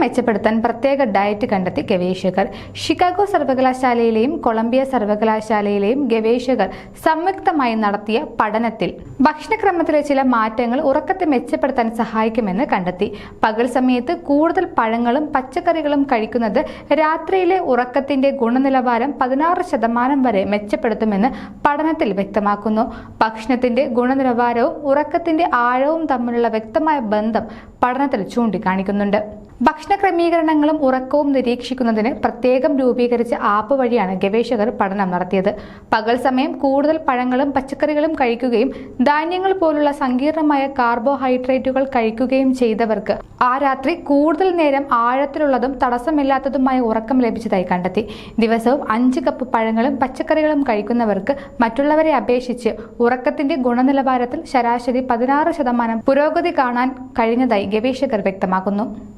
മെച്ചപ്പെടുത്താൻ പ്രത്യേക ഡയറ്റ് കണ്ടെത്തി ഗവേഷകർ. ഷിക്കാഗോ സർവകലാശാലയിലെയും കൊളംബിയ സർവകലാശാലയിലെയും ഗവേഷകർ സംയുക്തമായി നടത്തിയ പഠനത്തിൽ ഭക്ഷണക്രമത്തിലെ ചില മാറ്റങ്ങൾ ഉറക്കത്തെ മെച്ചപ്പെടുത്താൻ സഹായിക്കുമെന്ന് കണ്ടെത്തി. പകൽ സമയത്ത് കൂടുതൽ പഴങ്ങളും പച്ചക്കറികളും കഴിക്കുന്നത് രാത്രിയിലെ ഉറക്കത്തിന്റെ ഗുണനിലവാരം പതിനാറ് ശതമാനം വരെ മെച്ചപ്പെടുത്തുമെന്ന് പഠനത്തിൽ വ്യക്തമാക്കുന്നു. ഭക്ഷണത്തിന്റെ ഗുണനിലവാരവും ഉറക്കത്തിന്റെ ആഴവും തമ്മിലുള്ള വ്യക്തമായ ബന്ധം പഠനത്തിൽ ചൂണ്ടിക്കാണിക്കുന്നുണ്ട്. ഭക്ഷണ ക്രമീകരണങ്ങളും ഉറക്കവും നിരീക്ഷിക്കുന്നതിന് പ്രത്യേകം രൂപീകരിച്ച ആപ്പ് വഴിയാണ് ഗവേഷകർ പഠനം നടത്തിയത്. പകൽ സമയം കൂടുതൽ പഴങ്ങളും പച്ചക്കറികളും കഴിക്കുകയും ധാന്യങ്ങൾ പോലുള്ള സങ്കീർണമായ കാർബോഹൈഡ്രേറ്റുകൾ കഴിക്കുകയും ചെയ്തവർക്ക് ആ രാത്രി കൂടുതൽ നേരം ആഴത്തിലുള്ളതും തടസ്സമില്ലാത്തതുമായ ഉറക്കം ലഭിച്ചതായി കണ്ടെത്തി. ദിവസവും അഞ്ച് കപ്പ് പഴങ്ങളും പച്ചക്കറികളും കഴിക്കുന്നവർക്ക് മറ്റുള്ളവരെ അപേക്ഷിച്ച് ഉറക്കത്തിന്റെ ഗുണനിലവാരത്തിൽ ശരാശരി പതിനാറ് ശതമാനം പുരോഗതി കാണാൻ കഴിഞ്ഞതായി ഗവേഷകർ വ്യക്തമാക്കുന്നു.